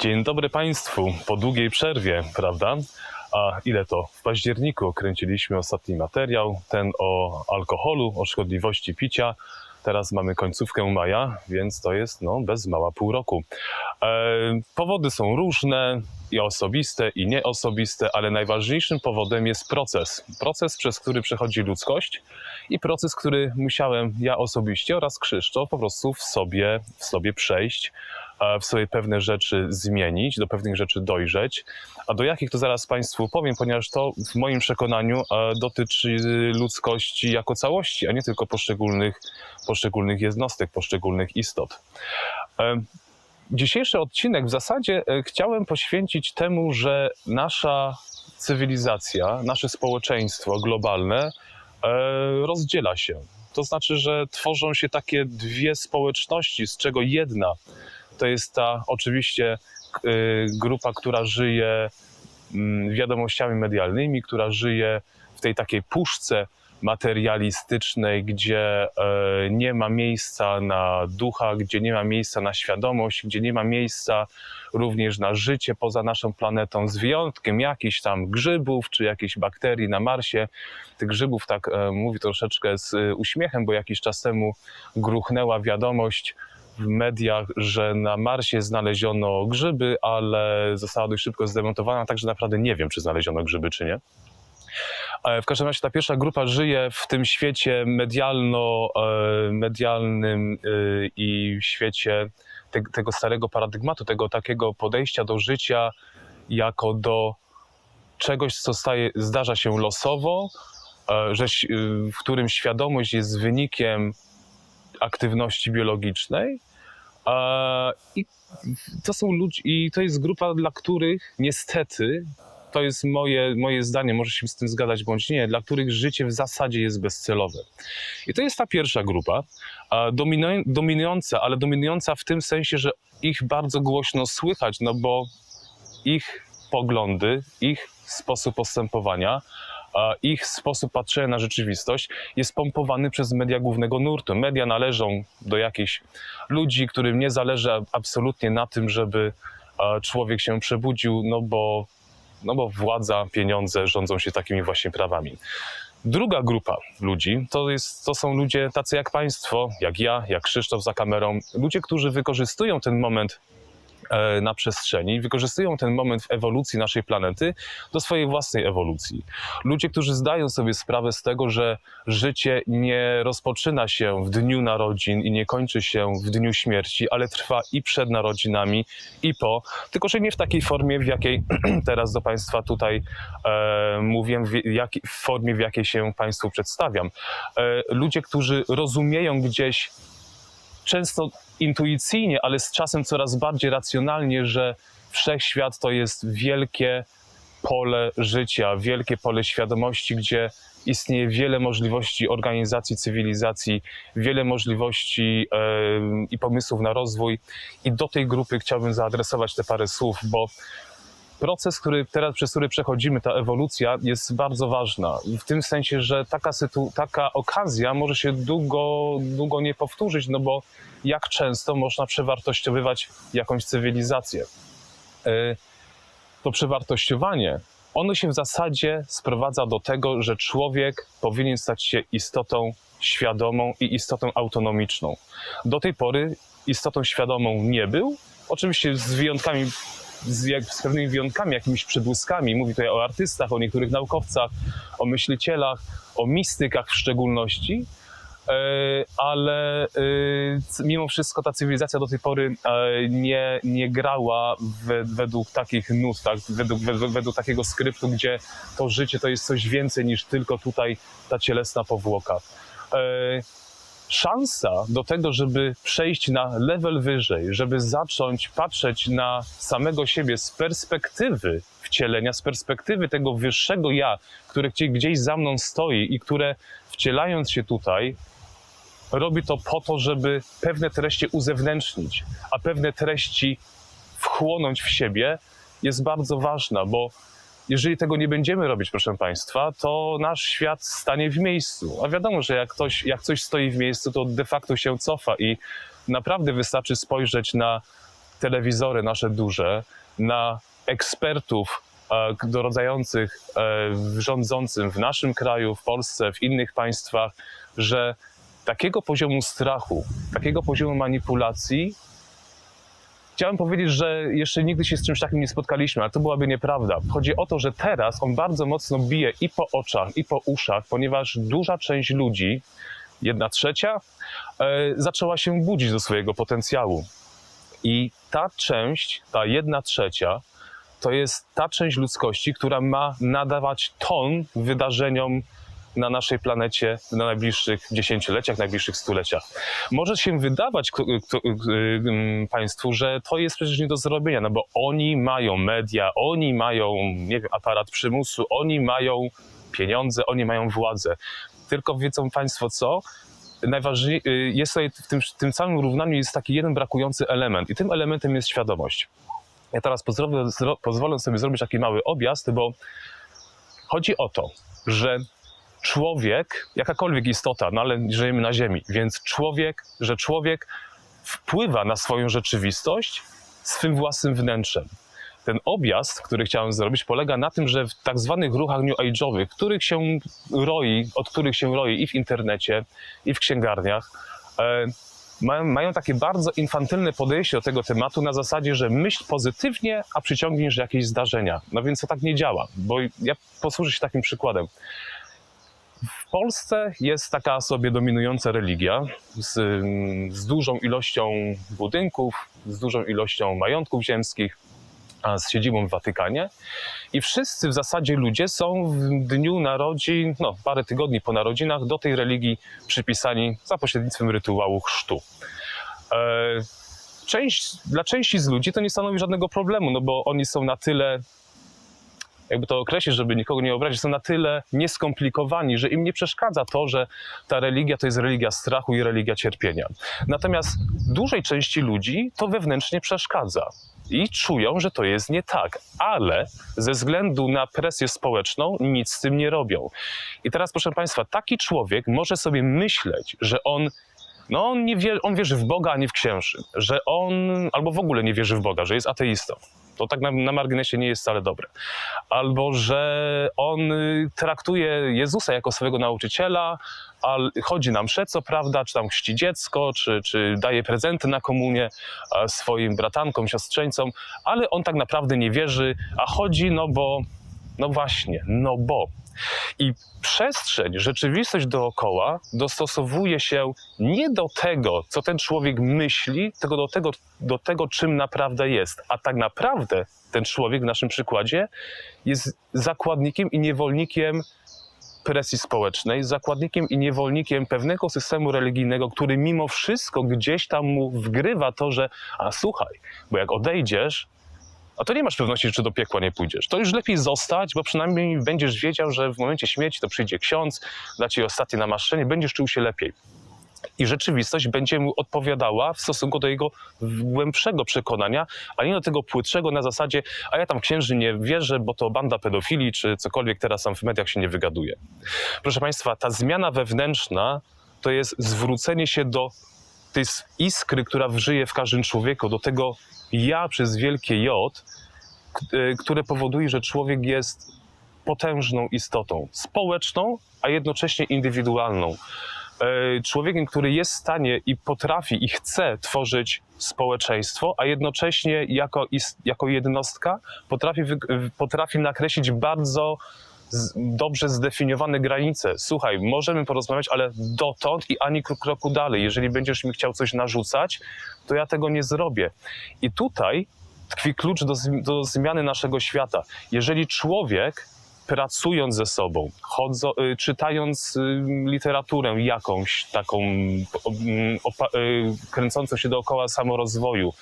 Dzień dobry Państwu po długiej przerwie, prawda? A ile to? W październiku kręciliśmy ostatni materiał, ten o alkoholu, o szkodliwości picia. Teraz mamy końcówkę maja, więc to jest no, bez mała pół roku. E, powody są różne, i osobiste, i nieosobiste, ale najważniejszym powodem jest proces. Proces, przez który przechodzi ludzkość i proces, który musiałem ja osobiście oraz Krzysztof po prostu w sobie, w sobie przejść, w sobie pewne rzeczy zmienić, do pewnych rzeczy dojrzeć. A do jakich to zaraz Państwu powiem, ponieważ to w moim przekonaniu e, dotyczy ludzkości jako całości, a nie tylko poszczególnych, poszczególnych jednostek, poszczególnych istot. E, Dzisiejszy odcinek w zasadzie e, chciałem poświęcić temu, że nasza cywilizacja, nasze społeczeństwo globalne e, rozdziela się. To znaczy, że tworzą się takie dwie społeczności, z czego jedna to jest ta oczywiście e, grupa, która żyje mm, wiadomościami medialnymi, która żyje w tej takiej puszce materialistycznej, gdzie e, nie ma miejsca na ducha, gdzie nie ma miejsca na świadomość, gdzie nie ma miejsca również na życie poza naszą planetą, z wyjątkiem jakichś tam grzybów czy jakichś bakterii na Marsie. Tych grzybów tak e, mówi troszeczkę z e, uśmiechem, bo jakiś czas temu gruchnęła wiadomość w mediach, że na Marsie znaleziono grzyby, ale została dość szybko zdemontowana, także naprawdę nie wiem, czy znaleziono grzyby, czy nie. E, W każdym razie ta pierwsza grupa żyje w tym świecie medialno, e, medialnym e, i w świecie te, tego starego paradygmatu, tego takiego podejścia do życia jako do czegoś, co staje, zdarza się losowo, że, w którym świadomość jest wynikiem aktywności biologicznej. I to są ludzie, i to jest grupa, dla których niestety to jest moje, moje zdanie, może się z tym zgadzać bądź nie, dla których życie w zasadzie jest bezcelowe. I to jest ta pierwsza grupa, dominująca, ale dominująca w tym sensie, że ich bardzo głośno słychać, no bo ich poglądy, ich sposób postępowania, ich sposób patrzenia na rzeczywistość jest pompowany przez media głównego nurtu. Media należą do jakichś ludzi, którym nie zależy absolutnie na tym, żeby człowiek się przebudził, no bo no bo władza, pieniądze rządzą się takimi właśnie prawami. Druga grupa ludzi to, jest, to są ludzie tacy jak Państwo, jak ja, jak Krzysztof za kamerą. Ludzie, którzy wykorzystują ten moment na przestrzeni, wykorzystują ten moment w ewolucji naszej planety do swojej własnej ewolucji. Ludzie, którzy zdają sobie sprawę z tego, że życie nie rozpoczyna się w dniu narodzin i nie kończy się w dniu śmierci, ale trwa i przed narodzinami, i po, tylko że nie w takiej formie, w jakiej teraz do Państwa tutaj e, mówię, w, jak, w formie, w jakiej się Państwu przedstawiam. E, ludzie, którzy rozumieją gdzieś często intuicyjnie, ale z czasem coraz bardziej racjonalnie, że wszechświat to jest wielkie pole życia, wielkie pole świadomości, gdzie istnieje wiele możliwości organizacji cywilizacji, wiele możliwości em, i pomysłów na rozwój. I do tej grupy chciałbym zaadresować te parę słów, bo proces, który teraz, przez który przechodzimy, ta ewolucja jest bardzo ważna. W tym sensie, że taka, sytu, taka okazja może się długo, długo nie powtórzyć, no bo jak często można przewartościowywać jakąś cywilizację. E, To przewartościowanie, ono się w zasadzie sprowadza do tego, że człowiek powinien stać się istotą świadomą i istotą autonomiczną. Do tej pory istotą świadomą nie był, oczywiście z wyjątkami z, jak, z pewnymi wyjątkami, jakimiś przybłyskami. Mówi tutaj o artystach, o niektórych naukowcach, o myślicielach, o mistykach w szczególności. E, Ale e, mimo wszystko ta cywilizacja do tej pory e, nie, nie grała we, według takich nut, tak? według, według, według takiego skryptu, gdzie to życie to jest coś więcej niż tylko tutaj ta cielesna powłoka. Szansa do tego, żeby przejść na level wyżej, żeby zacząć patrzeć na samego siebie z perspektywy wcielenia, z perspektywy tego wyższego ja, które gdzieś za mną stoi i które wcielając się tutaj, robi to po to, żeby pewne treści uzewnętrznić, a pewne treści wchłonąć w siebie, jest bardzo ważna, bo jeżeli tego nie będziemy robić, proszę Państwa, to nasz świat stanie w miejscu. A wiadomo, że jak, ktoś, jak coś stoi w miejscu, to de facto się cofa i naprawdę wystarczy spojrzeć na telewizory nasze duże, na ekspertów e, doradzających e, rządzącym w naszym kraju, w Polsce, w innych państwach, że takiego poziomu strachu, takiego poziomu manipulacji Chciałem powiedzieć, że jeszcze nigdy się z czymś takim nie spotkaliśmy, ale to byłaby nieprawda. Chodzi o to, że teraz on bardzo mocno bije i po oczach, i po uszach, ponieważ duża część ludzi, jedna trzecia, e, zaczęła się budzić do swojego potencjału. I ta część, ta jedna trzecia, to jest ta część ludzkości, która ma nadawać ton wydarzeniom na naszej planecie na najbliższych dziesięcioleciach, najbliższych stuleciach. Może się wydawać k- y, Państwu, że to jest przecież nie do zrobienia, no bo oni mają media, oni mają nie wiem, aparat przymusu, oni mają pieniądze, oni mają władzę. Tylko wiedzą Państwo co? Najważniej, y, jest tutaj w tym, w tym całym równaniu jest taki jeden brakujący element i tym elementem jest świadomość. Ja teraz pozwolę, pozwolę sobie zrobić taki mały objazd, bo chodzi o to, że człowiek, jakakolwiek istota, no ale żyjemy na Ziemi, więc człowiek, że człowiek wpływa na swoją rzeczywistość swym własnym wnętrzem. Ten objazd, który chciałem zrobić, polega na tym, że w tak zwanych ruchach New Age'owych, których się roi, od których się roi i w internecie, i w księgarniach, e, mają, mają takie bardzo infantylne podejście do tego tematu na zasadzie, że myśl pozytywnie, a przyciągniesz jakieś zdarzenia. No więc to tak nie działa, bo ja posłużę się takim przykładem. W Polsce jest taka sobie dominująca religia z, z dużą ilością budynków, z dużą ilością majątków ziemskich, a z siedzibą w Watykanie. I wszyscy w zasadzie ludzie są w dniu narodzin, no parę tygodni po narodzinach, do tej religii przypisani za pośrednictwem rytuału chrztu. E, część, dla części z ludzi to nie stanowi żadnego problemu, no bo oni są na tyle jakby to określić, żeby nikogo nie obrazić, są na tyle nieskomplikowani, że im nie przeszkadza to, że ta religia to jest religia strachu i religia cierpienia. Natomiast dużej części ludzi to wewnętrznie przeszkadza. I czują, że to jest nie tak, ale ze względu na presję społeczną nic z tym nie robią. I teraz, proszę Państwa, taki człowiek może sobie myśleć, że on no on, nie wie, on wierzy w Boga, a nie w księży. Że on albo w ogóle nie wierzy w Boga, że jest ateistą. To tak na, na marginesie nie jest wcale dobre. Albo że on y, traktuje Jezusa jako swojego nauczyciela, chodzi na msze, co prawda, czy tam chrzci dziecko, czy, czy daje prezenty na komunię swoim bratankom, siostrzeńcom, ale on tak naprawdę nie wierzy, a chodzi, no bo, no właśnie, no bo. I przestrzeń, rzeczywistość dookoła dostosowuje się nie do tego, co ten człowiek myśli, tylko do tego, do tego, czym naprawdę jest. A tak naprawdę ten człowiek w naszym przykładzie jest zakładnikiem i niewolnikiem presji społecznej, zakładnikiem i niewolnikiem pewnego systemu religijnego, który mimo wszystko gdzieś tam mu wgrywa to, że a słuchaj, bo jak odejdziesz, a to nie masz pewności, czy do piekła nie pójdziesz. To już lepiej zostać, bo przynajmniej będziesz wiedział, że w momencie śmierci to przyjdzie ksiądz, da ci ostatnie namaszczenie, będziesz czuł się lepiej. I rzeczywistość będzie mu odpowiadała w stosunku do jego głębszego przekonania, a nie do tego płytszego na zasadzie, a ja tam księży nie wierzę, bo to banda pedofili, czy cokolwiek teraz tam w mediach się nie wygaduje. Proszę Państwa, ta zmiana wewnętrzna to jest zwrócenie się do tej iskry, która żyje w każdym człowieku, do tego ja przez wielkie J, y, które powoduje, że człowiek jest potężną istotą, społeczną, a jednocześnie indywidualną. E, Człowiekiem, który jest w stanie i potrafi i chce tworzyć społeczeństwo, a jednocześnie jako, jako jednostka potrafi, potrafi nakreślić bardzo dobrze zdefiniowane granice. Słuchaj, możemy porozmawiać, ale dotąd i ani krok- kroku dalej. Jeżeli będziesz mi chciał coś narzucać, to ja tego nie zrobię. I tutaj tkwi klucz do, do zmiany naszego świata. Jeżeli człowiek pracując ze sobą, chodzo, y, czytając y, literaturę jakąś taką y, kręcącą się dookoła samorozwoju,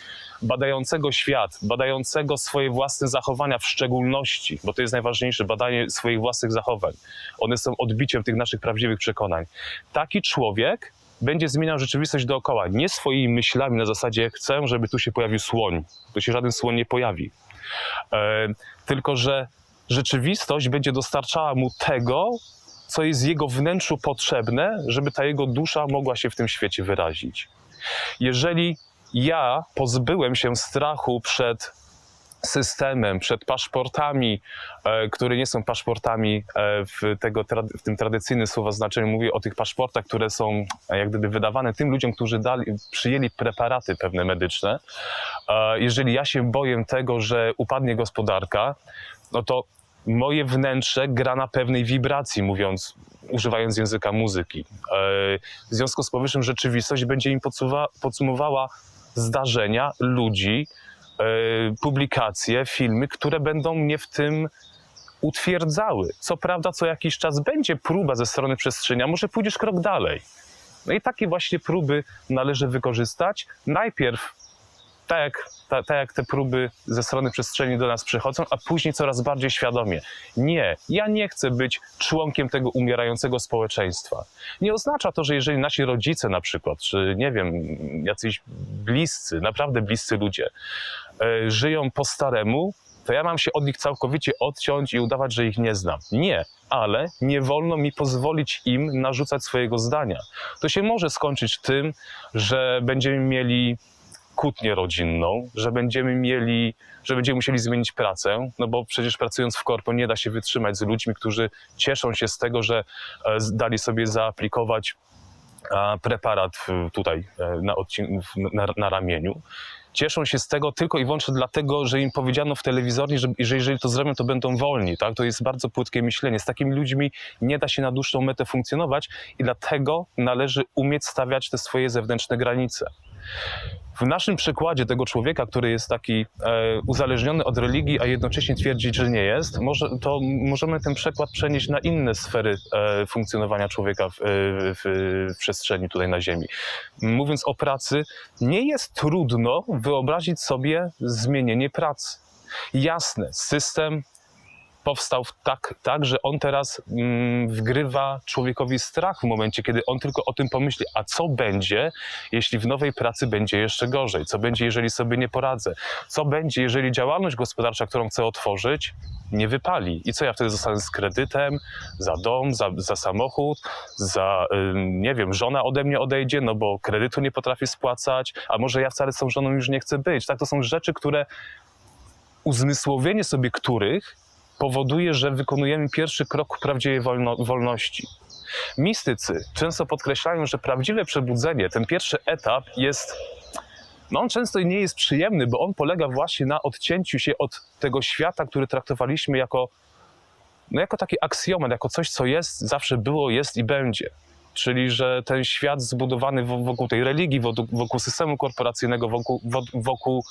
badającego świat, badającego swoje własne zachowania w szczególności, bo to jest najważniejsze, badanie swoich własnych zachowań. One są odbiciem tych naszych prawdziwych przekonań. Taki człowiek będzie zmieniał rzeczywistość dookoła, nie swoimi myślami na zasadzie chcę, żeby tu się pojawił słoń. Tu się żaden słoń nie pojawi. E, tylko, że rzeczywistość będzie dostarczała mu tego, co jest jego wnętrzu potrzebne, żeby ta jego dusza mogła się w tym świecie wyrazić. Jeżeli ja pozbyłem się strachu przed systemem, przed paszportami, e, które nie są paszportami e, w, tego, w tym tradycyjnym słowa znaczeniu. Mówię o tych paszportach, które są e, jak gdyby wydawane tym ludziom, którzy dali, przyjęli preparaty pewne medyczne. Jeżeli ja się boję tego, że upadnie gospodarka, no to moje wnętrze gra na pewnej wibracji, mówiąc, używając języka muzyki. W związku z powyższym rzeczywistość będzie im podsumowała zdarzenia, ludzi, e, publikacje, filmy, które będą mnie w tym utwierdzały. Co prawda, co jakiś czas będzie próba ze strony przestrzeni, a może pójdziesz krok dalej. No i takie właśnie próby należy wykorzystać. Najpierw tak jak, ta, tak jak te próby ze strony przestrzeni do nas przychodzą, a później coraz bardziej świadomie. Nie, ja nie chcę być członkiem tego umierającego społeczeństwa. Nie oznacza to, że jeżeli nasi rodzice na przykład, czy nie wiem, jacyś bliscy, naprawdę bliscy ludzie, e, żyją po staremu, to ja mam się od nich całkowicie odciąć i udawać, że ich nie znam. Nie, ale nie wolno mi pozwolić im narzucać swojego zdania. To się może skończyć tym, że będziemy mieli kłótnię rodzinną, że będziemy mieli, że będziemy musieli zmienić pracę, no bo przecież pracując w korpo nie da się wytrzymać z ludźmi, którzy cieszą się z tego, że e, dali sobie zaaplikować a, preparat w- tutaj e, na, na, na ramieniu. Cieszą się z tego tylko i wyłącznie dlatego, że im powiedziano w telewizorze, że, że jeżeli to zrobią, to będą wolni. Tak? To jest bardzo płytkie myślenie. Z takimi ludźmi nie da się na dłuższą metę funkcjonować i dlatego należy umieć stawiać te swoje zewnętrzne granice. W naszym przykładzie tego człowieka, który jest taki e, uzależniony od religii, a jednocześnie twierdzić, że nie jest, może, to możemy ten przykład przenieść na inne sfery e, funkcjonowania człowieka w, e, w, w przestrzeni tutaj na Ziemi. Mówiąc o pracy, nie jest trudno wyobrazić sobie zmienienie pracy. Jasne, system powstał tak, tak, że on teraz mm, wgrywa człowiekowi strach w momencie, kiedy on tylko o tym pomyśli, a co będzie, jeśli w nowej pracy będzie jeszcze gorzej? Co będzie, jeżeli sobie nie poradzę? Co będzie, jeżeli działalność gospodarcza, którą chcę otworzyć, nie wypali? I co ja wtedy zostanę z kredytem, za dom, za, za samochód, za, ym, nie wiem, żona ode mnie odejdzie, no bo kredytu nie potrafię spłacać, a może ja wcale z tą żoną już nie chcę być. Tak, to są rzeczy, które uzmysłowienie sobie których powoduje, że wykonujemy pierwszy krok prawdziwej wolno, wolności. Mistycy często podkreślają, że prawdziwe przebudzenie, ten pierwszy etap jest, no on często nie jest przyjemny, bo on polega właśnie na odcięciu się od tego świata, który traktowaliśmy jako, no jako taki aksjomat, jako coś, co jest, zawsze było, jest i będzie. Czyli, że ten świat zbudowany wo- wokół tej religii, wokół, systemu korporacyjnego, wokół, wo- wokół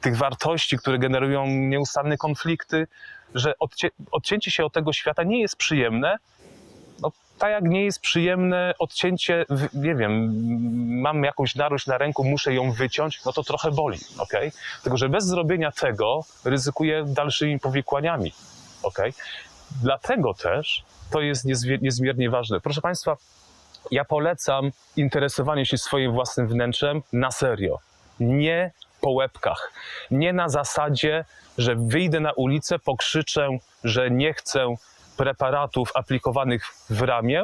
tych wartości, które generują nieustanne konflikty, że odcie, odcięcie się od tego świata nie jest przyjemne. No, tak jak nie jest przyjemne odcięcie, nie wiem, mam jakąś narość na ręku, muszę ją wyciąć, no to trochę boli, ok? Tylko, że bez zrobienia tego ryzykuję dalszymi powikłaniami, ok? Dlatego też to jest niezmiernie ważne. Proszę Państwa, ja polecam interesowanie się swoim własnym wnętrzem na serio. Nie po łebkach. Nie na zasadzie, że wyjdę na ulicę, pokrzyczę, że nie chcę preparatów aplikowanych w ramię,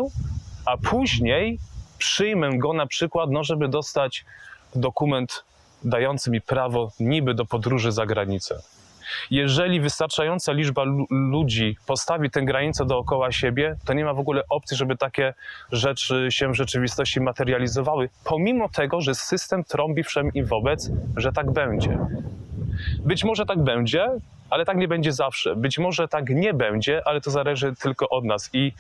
a później przyjmę go na przykład, no, żeby dostać dokument dający mi prawo niby do podróży za granicę. Jeżeli wystarczająca liczba lu- ludzi postawi tę granicę dookoła siebie, to nie ma w ogóle opcji, żeby takie rzeczy się w rzeczywistości materializowały, pomimo tego, że system trąbi wszem i wobec, że tak będzie. Być może tak będzie, ale tak nie będzie zawsze. Być może tak nie będzie, ale to zależy tylko od nas. I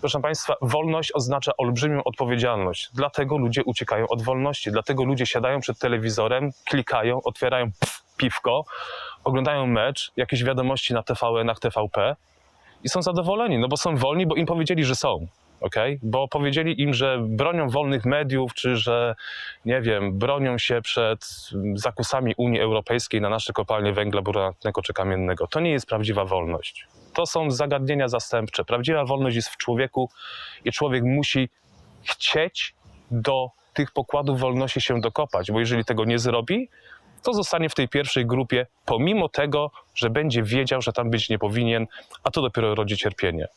proszę Państwa, wolność oznacza olbrzymią odpowiedzialność. Dlatego ludzie uciekają od wolności. Dlatego ludzie siadają przed telewizorem, klikają, otwierają piwko, oglądają mecz, jakieś wiadomości na TVN-ach, TVP i są zadowoleni, no bo są wolni, bo im powiedzieli, że są. Okay? Bo powiedzieli im, że bronią wolnych mediów, czy że, nie wiem, bronią się przed zakusami Unii Europejskiej na nasze kopalnie węgla brunatnego czy kamiennego. To nie jest prawdziwa wolność. To są zagadnienia zastępcze. Prawdziwa wolność jest w człowieku i człowiek musi chcieć do tych pokładów wolności się dokopać, bo jeżeli tego nie zrobi, to zostanie w tej pierwszej grupie, pomimo tego, że będzie wiedział, że tam być nie powinien, a to dopiero rodzi cierpienie.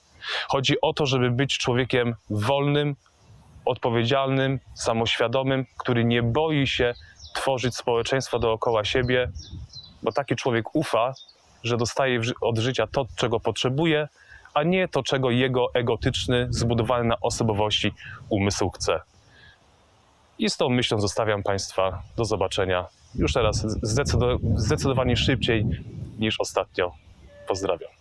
Chodzi o to, żeby być człowiekiem wolnym, odpowiedzialnym, samoświadomym, który nie boi się tworzyć społeczeństwo dookoła siebie, bo taki człowiek ufa, że dostaje od życia to, czego potrzebuje, a nie to, czego jego egotyczny, zbudowany na osobowości umysł chce. I z tą myślą zostawiam Państwa do zobaczenia już teraz zdecydo- zdecydowanie szybciej niż ostatnio. Pozdrawiam.